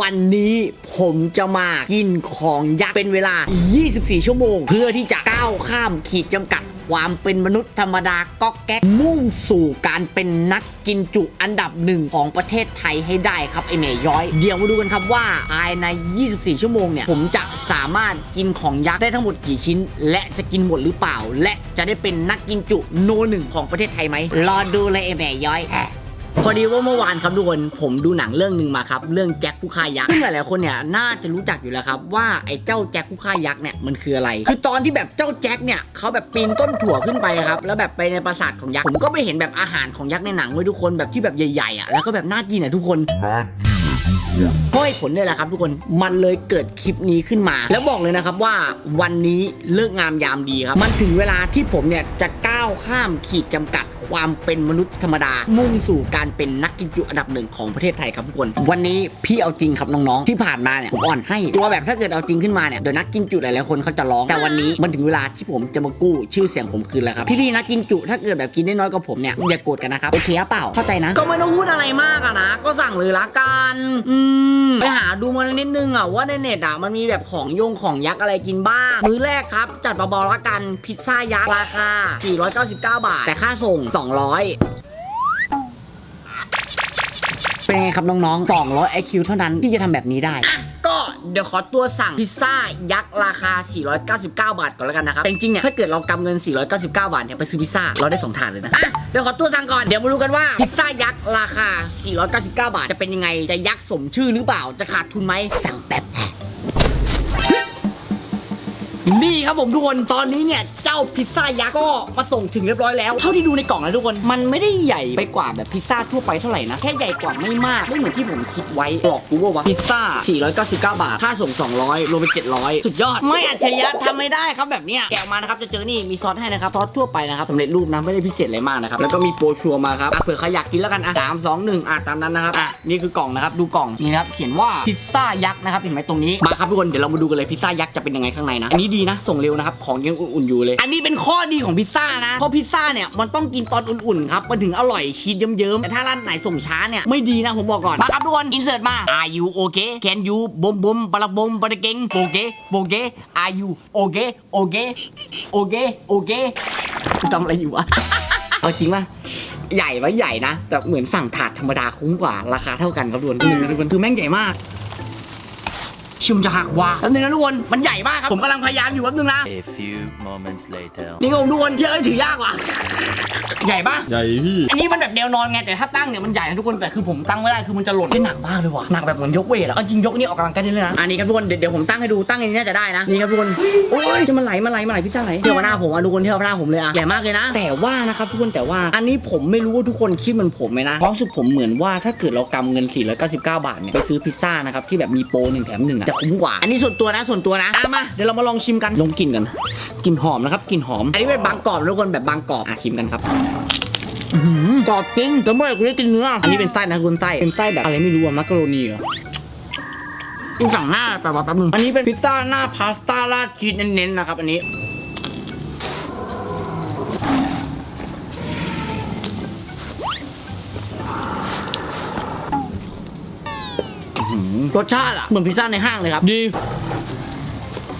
วันนี้ผมจะมากินของยักษ์เป็นเวลา 24 ชั่วโมง เพื่อที่จะก้าวข้ามขีดจำกัดความเป็นมนุษย์ธรรมดาก๊อกแก๊กมุ่งสู่การเป็นนักกินจุอันดับหนึ่งของประเทศไทยให้ได้ครับไอเมยย้อย เดี๋ยวมาดูกันครับว่าภายใน 24 ชั่วโมงเนี่ย ผมจะสามารถกินของยักษ์ได้ทั้งหมดกี่ชิ้น และจะกินหมดหรือเปล่า และจะได้เป็นนักกินจุโนหนึ่งของประเทศไทยไหมรอดูเลยไอเมยย้อย พอดีว่าเมื่อวานครับทุกคนผมดูหนังเรื่องหนึ่งมาครับ เรื่องแจ็คผู้ฆ่ายักษ์ซึ่งหลายๆคนเนี่ยน่าจะรู้จักอยู่แล้วครับ ว่าไอ้เจ้าแจ็คผู้ฆ่ายักษ์เนี่ยมันคืออะไร คือตอนที่แบบเจ้าแจ็คเนี่ยเขาแบบปีนต้นถั่วขึ้นไปครับแล้วแบบไปในปราสาทของยักษ์ผมก็ไปเห็นแบบอาหารของยักษ์ในหนังไว้ยทุกคนแบบที่แบบใหญ่ๆอะแล้วก็แบบน่ากินอะทุกคน เพราะเหตุผลเนี่ยแหละครับทุกคนมันเลยเกิดคลิปนี้ขึ้นมา แล้วบอกเลยนะครับว่าวันนี้เลิกงามยามดีครับ มันถึงเวลาที่ผมเนี่ยจะก้าวข้ามขีดจำกัดความเป็นมนุษย์ธรรมดา มุ่งสู่การเป็นนักกินจุอันดับหนึ่งของประเทศไทยครับทุกคน วันนี้พี่เอาจริงครับน้องๆ ที่ผ่านมาเนี่ยผมอ่อนให้ ตัวแบบถ้าเกิดเอาจริงขึ้นมาเนี่ยเดี๋ยวนักกินจุหลายๆคนเขาจะร้อง แต่วันนี้มันถึงเวลาที่ผมจะมากู้ชื่อเสียงผมคืนแล้วครับ พี่ๆนักกินจุถ้าเกิดแบบกินได้น้อยกว่าผมเนี่ยอย่าโกรธกันนะครับโอเคหรือเปล่าเข้าใจนะ ก็ไม่ต้องพูดอะไรมากอะนะ ก็สั่งเลยละกันอืมไปหาดูมานิดนึงอะว่าในเน็ตอะมันมีแบบของยงของยักษ์อะไรกินบ้าง มื้อแรกครับ จัดเบาๆละกันพิซซ่ายักษ์ราคา 499 บาท แต่ค่าส่ง 200เป็นไงครับน้องๆ200 IQ เท่านั้นที่จะทำแบบนี้ได้ เดี๋ยวขอตัวสั่งพิซซ่ายักษ์ราคา 499 บาทก่อนแล้วกันนะครับแต่จริงๆเนี่ยถ้าเกิดเรากำเงิน 499 บาทเนี่ยไปซื้อพิซซ่าเราได้สองถาดเลยนะอะเดี๋ยวขอตัวสั่งก่อนเดี๋ยวมาดูกันว่าพิซซ่ายักษ์ราคา 499 บาท จะเป็นยังไงจะยักษ์สมชื่อหรือเปล่าจะขาดทุนไหมสั่งแป๊บ นี่ครับผมทุกคนตอนนี้เนี่ยเจ้าพิซซ่ายักษ์ก็มาส่งถึงเรียบร้อยแล้ว เท่าที่ดูในกล่องนะทุกคนมันไม่ได้ใหญ่ไปกว่าแบบพิซซ่าทั่วไปเท่าไหร่นะแค่ใหญ่กว่าไม่มากไม่เหมือนที่ผมคิดไว้บอกกูว่าวะพิซซ่า 499 บาท ค่าส่ง 200 รวมเป็น 700 สุดยอด ไม่อัจฉริยะทำไม่ได้ครับแบบเนี้ยแกะออกมานะครับจะเจอนี่มีซอสให้นะครับซอสทั่วไปนะครับสำเร็จรูปนะไม่ได้พิเศษอะไรมากนะครับแล้วก็มีโปรชัวร์มาครับอะเผื่อใครอยากกินแล้วกันอะสามสองหนึ่งอะตามนั้นนะครับอะนี่คือกล่องนะครับดูกล่องนี่นะครับเขียนว่าพิซซ่ายักษ์นะครับเห็นไหมตรงนี้มาครับทุกคนเดี๋ยวเรามาดูกันเลยพิซซ่ายักษ์จะเป็นยังไงข้างในนะอันนี้ดีนะ ส่งเร็วนะครับ ของยังอุ่นๆอยู่เลย อันนี้เป็นข้อดีของพิซซ่านะ เพราะพิซซ่าเนี่ยมันต้องกินตอนอุ่นๆครับ มันถึงอร่อยชีสเยิ้มๆ แต่ถ้าร้านไหนส่งช้าเนี่ยไม่ดีนะผมบอกก่อน มาครับทุกคน อินเสิร์ตมา Are you okay Can you บมบมปะละบมปะละเกงโปเกโปเก Are you okay okay okay okay ทำอะไรอยู่วะเอาจริงป่ะใหญ่ไหมใหญ่นะแต่เหมือนสั่งถาดธรรมดาคุ้มกว่าราคาเท่ากันครับทุกคนอืมทุกคนคือแม่งใหญ่มาก ชิมจะหักว่าแป๊บนึงนะทุกคน มันใหญ่มากครับ ผมกำลังพยายามอยู่แป๊บนึงนะ A few moments later. นี่ก็ผมทุกคนเชื่อเอ้ยถือยากว่ะ ใหญ่ปะใหญ่พี่อันนี้มันแบบแนวนอนไง แต่ถ้าตั้งเนี่ยมันใหญ่นะทุกคน แต่คือผมตั้งไม่ได้ คือมันจะหล่นได้หนักมากเลยว่ะ หนักแบบเหมือนยกเวทอะเอาจริงยกนี่ออกกำลังกายได้เลยนะ อันนี้ครับทุกคน เดี๋ยวเดี๋ยวผมตั้งให้ดู ตั้งอันนี้น่าจะได้นะ นี่ครับทุกคน โอ้ยจะมันไหลมาไหลมาไหลพี่ตั้งไหลเที่ยวมาหน้าผมอะทุกคนเที่ยวมาหน้าผมเลยอะใหญ่มากเลยนะ แต่ว่านะครับทุกคนแต่ว่า อันนี้ผมไม่รู้ว่าทุกคนคิดเหมือนผมไหมนะความรู้สึกผมเหมือนว่าถ้าเกิดเรากำเงิน499บาทเนี่ยไปซื้อพิซซ่านะครับที่แบบมีโปรหนึ่งแถมหนึ่งอะจะคุ้มกว่า อันนี้ส่วนตัวนะส่วนตัวนะอะมาเดี๋ยวเรามาลองชิมกันลองกินกันกลินหอมนะครับกลินหอมอันนี้เป็นบางกรอบนะทุกคนแบบบางกรอบอะชิมกันครับอื้อหือกรอบจริงแต่เมื่อไหร่กูได้กินเนื้ออันนี้เป็นไส้นะคุณไส้เป็นไส้แบบอะไรไม่รู้อะมักกะโรนีเหรอกูสั่งหน้าแต่ว่าแป๊บนึงอันนี้เป็นพิซซ่าหน้าพาสต้าราดชีสเน้นๆนะครับอันนี้ รสชาติอะเหมือนพิซซ่าในห้างเลยครับ ดี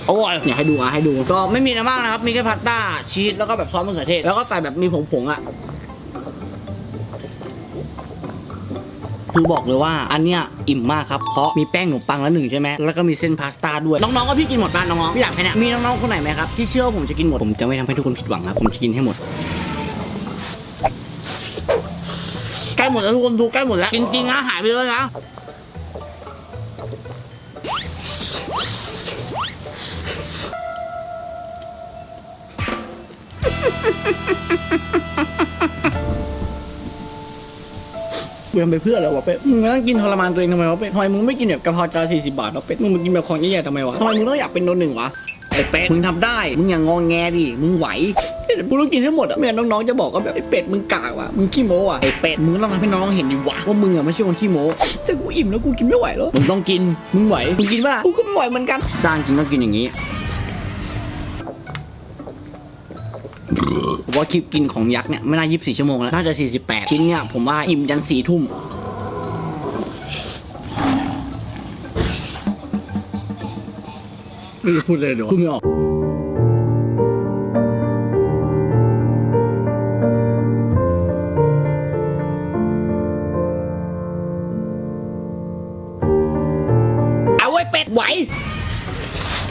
อร่อยอยากให้ดูอะให้ดู ก็ไม่มีอะไรมากนะครับ มีแค่พาสต้าชีสแล้วก็แบบซอสมะเขือเทศ แล้วก็ใส่แบบมีผงๆอะคือบอกเลยว่าอันเนี้ยอิ่มมากครับ เพราะมีแป้งขนมปังแล้วหนึ่งใช่ไหมแล้วก็มีเส้นพาสต้าด้วย น้องๆก็พี่กินหมดบ้านน้องๆพี่อยากให้เนี่ยมีน้องๆคนไหนไหมครับที่เชื่อว่าผมจะกินหมดผมจะไม่ทำให้ทุกคนผิดหวังครับผมจะกินให้หมดใกล้หมดแล้วทุกคนดูใกล้หมดแล้วจริงๆนะหายไปเลยนะ ทำไปเพื่ออะไรวะเป็ดมึงมานั่งกินทรมานตัวเองทำไมวะเป็ดทำไมมึงไม่กินแบบกะเพราจานสี่สิบบาทวะเป็ดมึงมากินแบบของใหญ่ๆทำไมวะทำไมมึงต้องอยากเป็นโนนหนึ่งวะไอ้เป็ดมึงทำได้ มึงอย่างงองแงดิ มึงไหวแต่กูต้องกินให้หมดอะไม่งั้นน้องๆจะบอกว่าแบบไอ้เป็ดมึงกากว่ะ มึงขี้โม้อะไอ้เป็ดมึงต้องทำให้น้องๆเห็นดิวะว่ามึงอะไม่ใช่คนขี้โม้แต่กูอิ่มแล้วกูกินไม่ไหวแล้วมึงต้องกิน มึงไหว มึงกินปะล่ะกูก็ไม่ไหวเหมือนกัน สร้างจริงต้องกินอย่างนี้ ผมว่าคลิปกินของยักษ์เนี่ยไม่น่า 24 ชั่วโมงแล้ว น่าจะ 48 ชิ้นเนี่ยผมว่าอิ่มยัน4ทุ่มไม่รู้พูดเลยเดี๋ยวพูดไม่ออก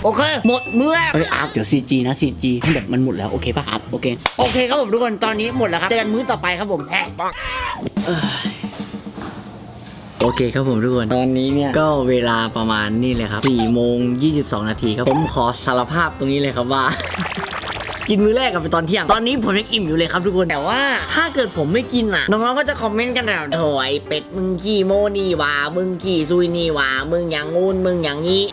โอเค หมดมือแรกเฮ้ยอาร์ตเดี๋ยว CG นะ CG ให้แบบมันหมดแล้ว โอเคป่ะอาร์ตโอเค โอเคครับผมทุกคน ตอนนี้หมดแล้วครับ เจอกันมื้อต่อไปครับผมแอะเอ้ยโอเคครับผมทุกคน ตอนนี้เนี่ย ก็เวลาประมาณนี่เลยครับ4โมง22 นาทีครับ ผมขอสารภาพตรงนี้เลยครับว่า กินมื้อแรกกับเป็นตอนเที่ยง ตอนนี้ผมยังอิ่มอยู่เลยครับทุกคน แต่ว่าถ้าเกิดผมไม่กินอะ น้องๆ ก็จะคอมเมนต์กันแบบโถยเป็ดมึงขี้โมนี่หว่า มึงขี้ซุยนี่หว่า มึงอย่างงูนมึงอย่างนี้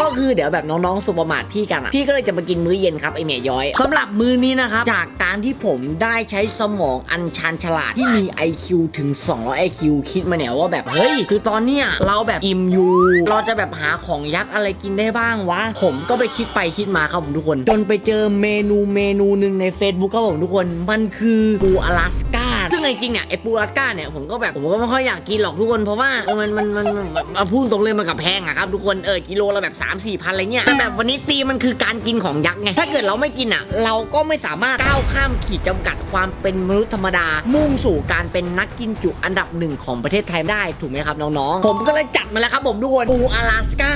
ก็คือเดี๋ยวแบบน้องๆสุประมาทพี่กันอะพี่ก็เลยจะมากินมื้อเย็นครับไอเมียย้อยสำหรับมื้อนี้นะครับจากการที่ผมได้ใช้สมองอันชันฉลาดที่มี IQ ถึง 200 IQ คิดมาเนี่ยว่าแบบเฮ้ยคือตอนเนี้ยเราแบบอิ่มอยู่เราจะแบบหาของยักษ์อะไรกินได้บ้างวะผมก็ไปคิดไปคิดมาครับผมทุกคน จนไปเจอเมนูเมนูหนึ่งใน Facebook ครับผมทุกคนมันคือปูอลาสก้า ซึ่งจริงๆเนี่ยไอปูอลาสก้าเนี่ยผมก็แบบผมก็ไม่ค่อยอยากกินหรอกทุกคนเพราะว่าเออมันมันมันมันมันมันพูดตรงเลยมันกับแพงอะครับทุกคนเออกิโลละแบบ 3 4พันอะไรเงี้ยแต่แบบวันนี้ตีมันคือการกินของยักษ์ไงถ้าเกิดเราไม่กินอะเราก็ไม่สามารถก้าวข้ามขีดจำกัดความเป็นมนุษย์ธรรมดา มุ่งสู่การเป็นนักกินจุอันดับหนึ่งของประเทศไทยได้ถูกไหมครับน้องๆผมก็เลยจัดมาแล้วครับผมทุกคนปูอลาสก้า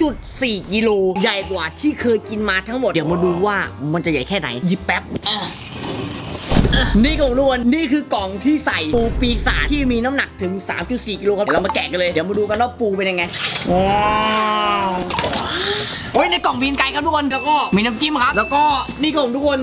3.4กิโลใหญ่กว่าที่เคยกินมาทั้งหมดเดี๋ยวมาดูว่ามันจะใหญ่แค่ไหนหยิบแป๊บ นี่ของรวนนี่คือกล่องที่ใส่ปูปีศาจที่มีน้ำหนักถึง 3.4กิโลครับเดี๋ยวเรามาแกะกันเลย เดี๋ยวมาดูกันว่าปูเป็นยังไงว้าวโอ้ยในกล่องมีนไก่ครับทุกคนแล้วก็มีน้ำจิ้มครับ แล้วก็นี่ของทุกคน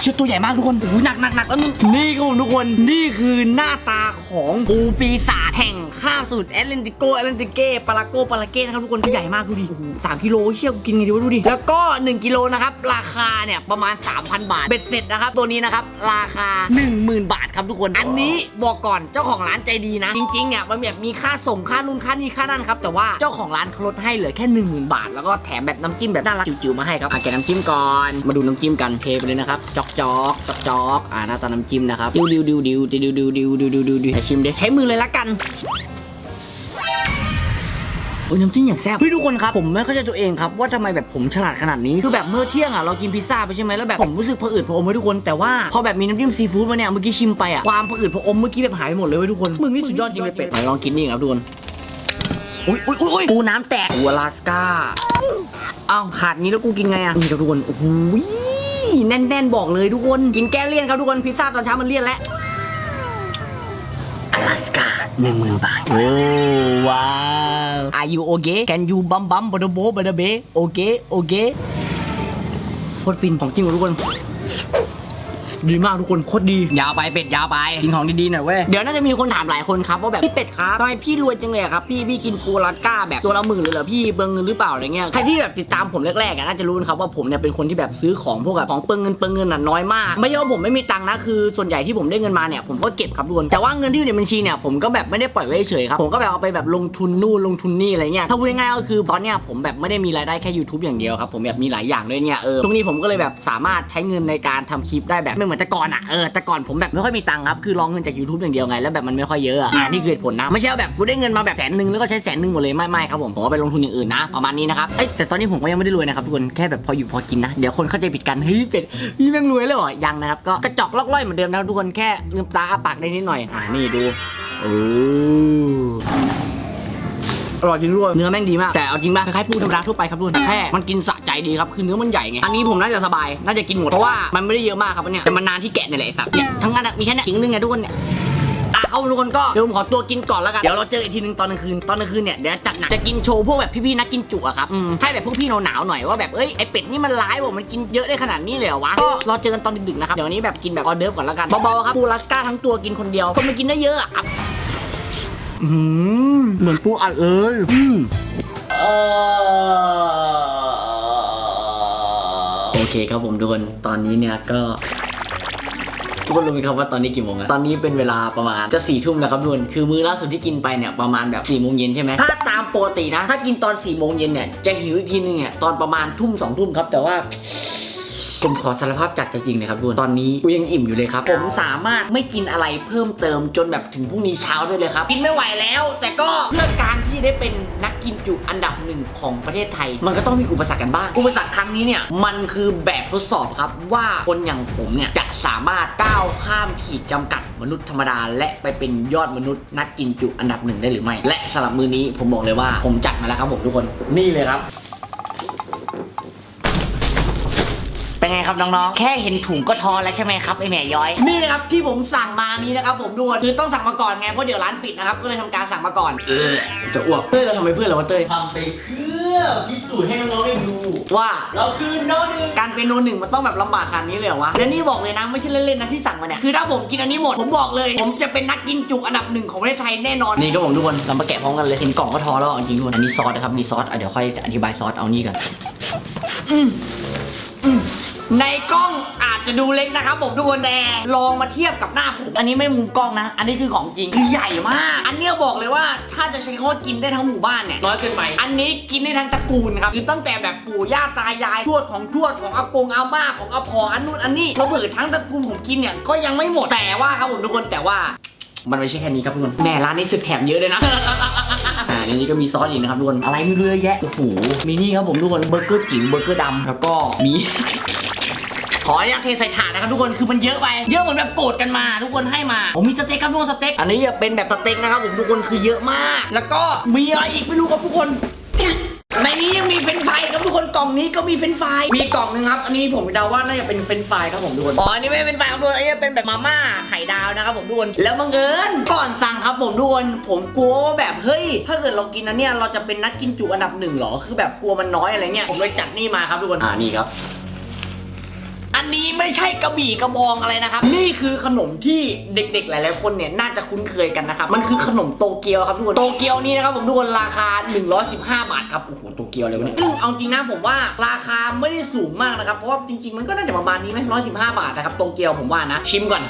เชื่อตัวใหญ่มากทุกคนโอ้ยหนักหนักหนักแล้วนึงนี่ครับผมทุกคน นี่คือหน้าตาของปูปีศาจแห่งข้าสูตรแอตแลนติโกแอตแลนติเก้ปาราโกปาราเก้นะครับทุกคนใหญ่มากดูดิโอ้โหสามกิโลเชี่ยกูกินไงดีวะดูดิ แล้วก็ 1 กิโลนะครับ ราคาเนี่ยประมาณ 3,000 บาท เบ็ดเสร็จนะครับ ตัวนี้นะครับ ราคา 10,000 บาทครับทุกคน อันนี้บอกก่อนเจ้าของร้านใจดีนะ จริงๆเนี่ยมันแบบมีค่าส่งค่านู่นค่านี่ค่านั่นครับแต่ว่าเจ้าของร้านเขาลดให้เหลือแค่ 10,000 บาท แล้วก็แถมแบบน้ำจิ้มแบบน่ารักจิ๋วๆมาให้ครับอะแกะน้ำจิ้มก่อนมาดูน้ำจิ้มกันเทไปเลยนะครับจอกจอกจอกจอกอ่าหน้าตาน้ำจิ้มนะครับดิวดิวดิวดิวดิวดิวดิวดิวดิวดิวดิวให้ชิมเดี๋ยวใช้มือเลยละกันโอ้ยน้ำจิ้มอย่างแซ่บเฮ้ยทุกคนครับ ผมไม่เข้าใจตัวเองครับ ว่าทำไมแบบผมฉลาดขนาดนี้คือแบบเมื่อเที่ยงอะเรากินพิซซ่าไปใช่ไหมแล้วแบบผมรู้สึกผะอืดผะอมไว้ทุกคนแต่ว่าพอแบบมีน้ำจิ้มซีฟู้ดมาเนี่ยเมื่อกี้ชิมไปอะความผะอืดผะอมเมื่อกี้แบบหายไปหมดเลยเว้ยทุกคนมึงนี่สุดยอดจริงเลยเป็ดไหนลองกินนี่ครับทุกคนอุ้ยอุ้ยอุ้ยอุ้ยปูน้ำแตกปูอลาสก้าเอ้าขาดนี้แล้วกูกินไงอะนี่ครับทุกคนโอ้โหแน่นๆบอกเลยทุกคนกินแก้เลี่ยนครับทุกคนพิซซ่าตอนเช้ามันเลี่ยนแล้วอลาสกาหนึ่งหมื่นบาท โอ้ว้าว Are you okay Can you bum bum bada bo bada be Okay okay โคตรฟินของจริงทุกคน ดีมากทุกคนโคตรดี ยาวไปเป็ดยาวไปกินของดีๆหน่อยเว้ยเดี๋ยวน่าจะมีคนถามหลายคนครับว่าแบบพี่เป็ดครับทำไมพี่รวยจังเลยอะครับพี่พี่กินปูรัดก้าแบบตัวละหมื่นเลยเหรอพี่เบิงเงินหรือเปล่าอะไรเงี้ยใครที่แบบติดตามผมแรกๆอะน่าจะรู้นะครับว่าผมเนี่ยเป็นคนที่แบบซื้อของพวกแบบของเปิงเงินเปิงเงินน่ะน้อยมาก ไม่ใช่ว่าผมไม่มีตังค์นะคือส่วนใหญ่ที่ผมได้เงินมาเนี่ยผมก็เก็บครับทุกคนแต่ว่าเงินที่อยู่ในบัญชีเนี่ยผมก็แบบไม่ได้ปล่อยไว้เฉยๆครับผมก็แบบเอาไปแบบลงทุนนู่นลงทุนนี่อะไรเงี้ยถ้าพูดง่ายๆก็คือตอนเนี้ยผมแบบไม่ได้มีรายได้แค่ YouTube อย่างเดียวครับผมแบบมีหลายอย่างด้วยเนี่ยเออตรงนี้ผมก็เลยแบบสามารถใช้เงินในการทำคลิปได้แบบไม่เหมือนแต่ก่อนอะเออแต่ก่อนผมแบบไม่ค่อยมีตังค์ครับคือรองเงินจาก YouTube อย่างเดียวไงแล้วแบบมันไม่ค่อยเยอะอะอะนี่คือเหตุผลนะไม่ใช่ว่าแบบกูได้เงินมาแบบแสนหนึ่งแล้วก็ใช้แสนหนึ่งหมดเลยไม่ไม่ครับผมผมเอาไปลงทุนอย่างอื่นนะประมาณนี้นะครับเอ้ยแต่ตอนนี้ผมก็ยังไม่ได้รวยนะครับทุกคนแค่แบบพออยู่พอกินนะเดี๋ยวคนเข้าใจผิดกันเฮ้ยเป็ดพี่แม่งรวยแล้วเหรอยังนะครับก็กระจอกลอกล่อยเหมือนเดิมนะทุกคนแค่ลืมตาอ้าปากได้นิดหน่อยอ่านี่ดูโอ้ อร่อยจริงด้วยเนื้อแม่งดีมาก แต่เอาจริงป่ะคล้ายๆปูธรรมดาทั่วไปครับทุกคนแค่มันกินสะใจดีครับ คือเนื้อมันใหญ่ไง อันนี้ผมน่าจะสบาย น่าจะกินหมด เพราะว่ามันไม่ได้เยอะมากครับเนี่ยแต่มันนานที่แกะเนี่ยแหละไอ้สัตว์เนี่ย ทั้งนั้นอะมีแค่เนี้ยจริงนึงไงทุกคนเนี่ยอะเข้าทุกคนก็เดี๋ยวผมขอตัวกินก่อนแล้วกัน เดี๋ยวเราเจออีกทีนึงตอนกลางคืน ตอนกลางคืนเนี่ยเดี๋ยวจัดหนัก จะกินโชว์พวกแบบพี่ๆนักกินจุอะครับอืมให้แบบพวกพี่หนาวๆหน่อยว่าแบบเอ้ยไอเป็ดนี่มันร้ายว่ะมันกินเยอะได้ขนาดนี้เลยเหรอวะ ก็รอเจอกันตอนดึกๆนะครับ เดี๋ยวนี้แบบกินแบบออเดิร์ฟก่อนแล้วกันเบาๆครับปูรัสก้าทั้งตัวกินคนเดียวคนไม่กินได้เยอะอะ ครับอืมเหมือนปูอัดเลยอืมโอเคครับผมทุกคนตอนนี้เนี่ยก็ทุกคนรู้ไหมครับว่าตอนนี้กี่โมงแล้วตอนนี้เป็นเวลาประมาณจะสี่ทุ่มแล้วครับทุกคนคือมื้อล่าสุดที่กินไปเนี่ยประมาณแบบสี่โมงเย็นใช่ไหมถ้าตามปกตินะ ถ้ากินตอนสี่โมงเย็นเนี่ยจะหิวอีกทีนึงเนี่ยตอนประมาณทุ่มสองทุ่มครับแต่ว่า ผมขอสารภาพจากใจจริงเลยครับทุกคนตอนนี้กูยังอิ่มอยู่เลยครับ ผมสามารถไม่กินอะไรเพิ่มเติมจนแบบถึงพรุ่งนี้เช้าด้วยเลยครับ กินไม่ไหวแล้ว แต่ก็เพื่อการที่ได้เป็นนักกินจุอันดับหนึ่งของประเทศไทย มันก็ต้องมีอุปสรรคกันบ้าง อุปสรรคครั้งนี้เนี่ยมันคือแบบทดสอบครับว่าคนอย่างผมเนี่ยจะสามารถก้าวข้ามขีดจำกัดมนุษย์ธรรมดา และไปเป็นยอดมนุษย์ นักกินจุอันดับหนึ่งได้หรือไม่ และสำหรับมือนี้ผมบอกเลยว่าผมจัดมาแล้วครับผมทุกคนนี่เลยครับ ครับน้องๆ แค่เห็นถุงก็ท้อแล้วใช่ไหมครับไอแม่ย้อย นี่นะครับที่ผมสั่งมานี้นะครับผมดูคือต้องสั่งมาก่อนไงเพราะเดี๋ยวร้านปิดนะครับก็เลยทำการสั่งมาก่อน เออจะอ้วกเต้ยเราทำไมเพื่อนเราวะเต้ยทำไปเพื่อพิสูจน์ให้น้องๆได้ดู ว่าเราคือน้องหนึ่งการเป็นโนหนึ่งมันต้องแบบลำบากขนาดนี้เลยเหรอวะและนี่บอกเลยนะไม่ใช่เล่นๆนะที่สั่งมาเนี่ยคือถ้าผมกินอันนี้หมดผมบอกเลย ผมจะเป็นนักกินจุอันดับหนึ่งของประเทศไทยแน่นอนนี่ก็ผมทุกคนเรามาแกะพร้อมกันเลยเห็นกล่องก็ท้อแล้วเอาจริงๆทุกคนอันนี้ซอสนะครับมีซอสอะเดี๋ยวค่อยอธิบายซอสเอานี่กัน ในกล้องอาจจะดูเล็กนะครับผมทุกคนแต่ลองมาเทียบกับหน้าผมอันนี้ไม่มุมกล้องนะ อันนี้คือของจริงคือใหญ่มาก อันเนี้ยบอกเลยว่าถ้าจะใช้คำว่ากินได้ทั้งหมู่บ้านเนี่ยน้อยเกินไปอันนี้กินได้ทั้งตระกูลครับคือตั้งแต่แบบปู่ย่าตายายทวดของทวดของอากงอาม่าของอาพออันนู้นอันนี้เราเปิดทั้งตระกูลผมกินเนี่ยก็ยังไม่หมดแต่ว่าครับผมทุกคนแต่ว่ามันไม่ใช่แค่นี้ครับทุกคนแม่ร้านนี้สึกแถมเยอะเลยนะ อ่าในนี้ก็มีซอสอีกนะครับทุกคน อะไรไม่รู้เยอะแยะ โอ้โห มีนี่ครับผมทุกคน เบอร์เกอร์จิ๋ว เบอร์เกอร์ดำ แล้วก็มี ขออนุญาตเทใส่ถาดนะครับทุกคนคือมันเยอะไป เยอะเหมือนแบบโกรธกันมาทุกคนให้มาผมมีสเต็กครับทุกคนสเต็กอันนี้จะเป็นแบบสเต็กนะครับผมทุกคนคือเยอะมาก แล้วก็มีอะไรอีกไม่รู้ครับทุกคนในนี้ยังมีเฟรนช์ฟรายครับทุกคนกล่องนี้ก็มีเฟรนช์ฟรายมีกล่องหนึงครับอันนี้ผมเดาว่าน่าจะเป็นเฟรนช์ฟรายครับผมทุกคนอ๋ออันนี้ไม่เป็นเฟรนช์ฟรายครับทุกคนอันนี้เป็นแบบมาม่าไข่ดาวนะครับผมทุกคนแล้วบังเอิญก่อนสั่งครับผมทุกคนผมกลัวว่าแบบเฮ้ยถ้าเกิดเรากินอันเนี้ยเราจะเป็นนักกินจุอันดับหนึ่งเหรอคือแบบกลัวมันน้อยอะไรเงี้ยผมเลยจัดนี่มาครับทุกคนอ่านี่ครับ อันนี้ไม่ใช่กระบี่กระบองอะไรนะครับ นี่คือขนมที่เด็กๆ หลายๆคนเนี่ยน่าจะคุ้นเคยกันนะครับ มันคือขนมโตเกียวครับทุกคน โตเกียวนี่นะครับผมทุกคนราคา 115 บาทครับ โอ้โห โตเกียวเลยวะเนี่ยซึ่งเอาจริงนะผมว่าราคาไม่ได้สูงมากนะครับ เพราะว่าจริงๆ มันก็น่าจะประมาณนี้ไหม115 บาทนะครับโตเกียวผมว่านะ ชิมก่อน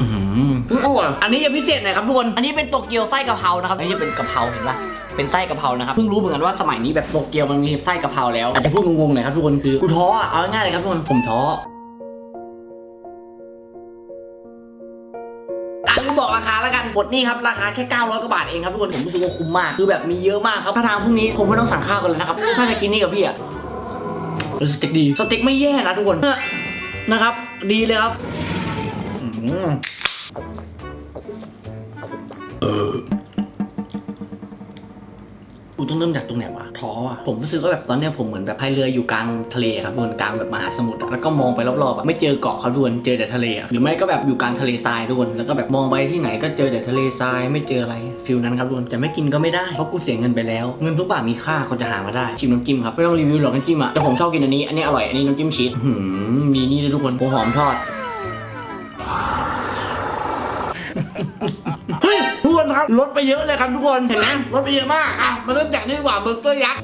อืมอร่อยอันนี้จะพิเศษหน่อยครับทุกคน อันนี้เป็นโตเกียวไส้กะเพรานะครับ อันนี้จะเป็นกะเพราเห็นปะ เป็นไส้กะเพรานะครับเพิ่งรู้เหมือนกันว่าสมัยนี้แบบโตเกียวมันมีไส้กะเพราแล้วอาจจะพูดงงๆหน่อยครับทุกคนคือกูท้ออะเอาง่ายๆเลยครับทุกคนผมท้ออะลืมบอกราคาแล้วกันบทนี้ครับราคาแค่ 900กว่าบาทเองครับทุกคนผมรู้สึกว่าคุ้มมากคือแบบมีเยอะมากครับถ้าทางพรุ่งนี้คงไม่ต้องสั่งข้าวกันเลยนะครับน่าจะกินนี่กับพี่อะเออสเต็กดีสเต็กไม่แย่นะทุกคนเนี่ยนะครับ ดีเลยครับอืมกู ต้องเริ่มจากตรงไหนวะท้ออะผมรู้สึกว่าแบบตอนเนี้ยผมเหมือนแบบพายเรืออยู่กลางทะเลครับทุกคนกลางแบบมหาสมุทรอะแล้วก็มองไปรอบๆอะไม่เจอเกาะครับทุกคนเจอแต่ทะเลอะหรือไม่ก็แบบอยู่กลางทะเลทรายทุกคนแล้วก็แบบมองไปที่ไหนก็เจอแต่ทะเลทรายไม่เจออะไรฟิลนั้นครับทุกคนแต่ไม่กินก็ไม่ได้เพราะกูเสียเงินไปแล้วเงินทุกบาทมีค่าเขาจะหามาได้ชิมน้ำจิ้มครับไม่ต้องรีวิวหรอกน้ำจิ้มอะแต่ผมชอบกินอันนี้อันนี้อร่อยอันนี้น้ำจิ้มชีสหือมีนี่ด้วยทุกคนหัวหอมทอดเฮ้ย คนครับลดไปเยอะเลยครับทุกคนเห็นไหมลดไปเยอะมากอะมาเริ่มจากนี่ดีกว่าเบอร์เกอร์ยักษ์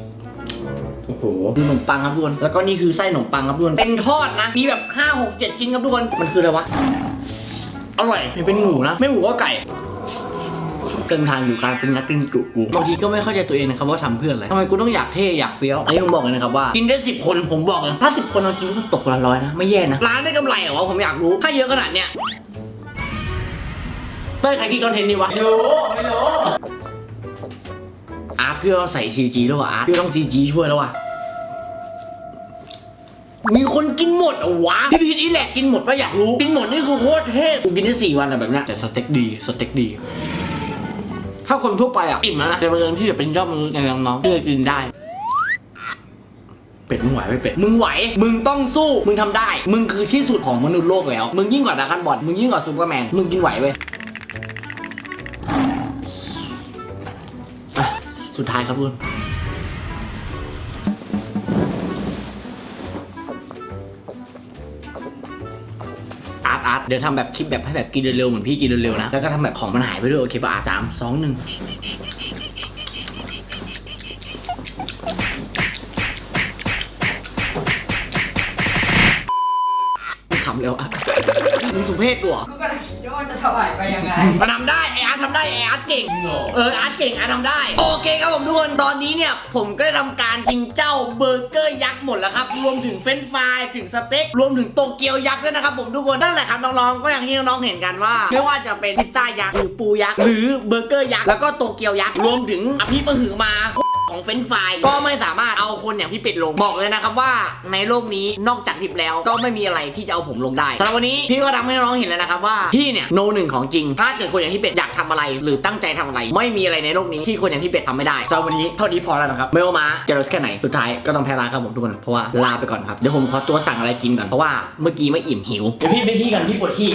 โอ้โหคือขนมปังครับทุกคนแล้วก็นี่คือไส้ขนมปังครับทุกคนเป็นทอดนะมีแบบ5 6 7ชิ้นครับทุกคนมันคืออะไรวะอร่อยมันเป็นหมูนะไม่หมูก็ไก่เกินทางอยู่การเป็นนักกินจุกูบางทีก็ไม่เข้าใจตัวเองนะครับว่าทำเพื่ออะไรทำไมกูต้องอยากเท่อยากเฟี้ยวอันนี้ผมบอกเลยนะครับว่ากินได้สิบคนผมบอกเลยถ้าสิบคนเรากินก็ตกคนละร้อยนะไม่แย่นะร้านได้กำไรเหรอวะผมอยากรู้ถ้าเยอะขนาดเนี้ย เต้ยใครคิดคอนเทนต์นี้วะ ไม่รู้ไม่รู้อาร์ตพี่ต้องใส่ CG แล้วว่ะอาร์ตพี่ต้อง CG ช่วยแล้วว่ะ มีคนกินหมดเหรอวะพี่พีทอีแหลกกินหมดปะอยากรู้ กินหมดนี่คือโคตรเท่กูกินได้สี่วันอะแบบเนี้ยแต่สเต็กดีสเต็กดี ถ้าคนทั่วไปอะอิ่มแล้วนะแต่บังเอิญที่จะเป็นยอดมนุษย์อย่างน้องๆที่จะกินได้ เป็ดมึงไหวไหมเป็ดมึงไหว มึงต้องสู้ มึงทำได้ มึงคือที่สุดของมนุษย์โลกแล้ว มึงยิ่งกว่าดรากันบอลมึงยิ่งกว่าซูเปอร์แมน มึงกินไหวเว้ย สุดท้ายครับทุกคนอาร์ตอาร์ตเดี๋ยวทำแบบคลิปแบบให้แบบกินเร็วๆเหมือนพี่กินเร็วๆนะ แล้วก็ทำแบบของมันหายไปด้วยโอเคป่ะอาร์ตสามสองหนึ่งขำเร็วอะมึงสุเพศตัวกูก็ได้คิดว่ามันจะถวา ยไปยังไงมันทำได้ไออาร์ตทำได้ไออาร์ตเก่งจริงเหรอเอออาร์ตเก่งอาร์ตทำได้ โอเคครับผมทุกคนตอนนี้เนี่ยผมก็ได้ทำการกินเจ้าเบอร์เกอร์ยักษ์หมดแล้วครับรวมถึงเฟรนช์ฟรายถึงสเต็กรวมถึงโตเกียวยักษ์ด้วยนะครับผมทุกคนนั่นแหละครับน้องๆก็อย่างที่น้องๆเห็นกันว่า ไม่ว่าจะเป็นพิซซ่ายักษ์หรือปูยักษ์หรือเบอร์เกอร์ยักษ์แล้วก็โตเกียวยักษ์รวมถึงอภิปหือมา ของเฟรนฟรายก็ไม่สามารถเอาคนอย่างพี่เป็ดลง บอกเลยนะครับว่าในโลกนี้นอกจากทิปแล้วก็ไม่มีอะไรที่จะเอาผมลงได้สำหรับวันนี้พี่ก็ทำให้น้องเห็นแล้วนะครับว่าพี่เนี่ยโนหนึ่งของจริง ถ้าเกิดคนอย่างพี่เป็ดอยากทำอะไร หรือตั้งใจทำอะไร ไม่มีอะไรในโลกนี้ที่คนอย่างพี่เป็ดทำไม่ได้สำหรับวันนี้เท่านี้พอแล้วนะครับไม่ว่ามาจะรสแค่ไหนสุดท้ายก็ต้องแพ้ร้าครับผมทุกคนเพราะว่าลาไปก่อนครับเดี๋ยวผมขอตัวสั่งอะไรกินก่อนเพราะว่าเมื่อกี้ไม่อิ่มหิวเดี๋ยวพี่ไปที่กันพี่ปวดที่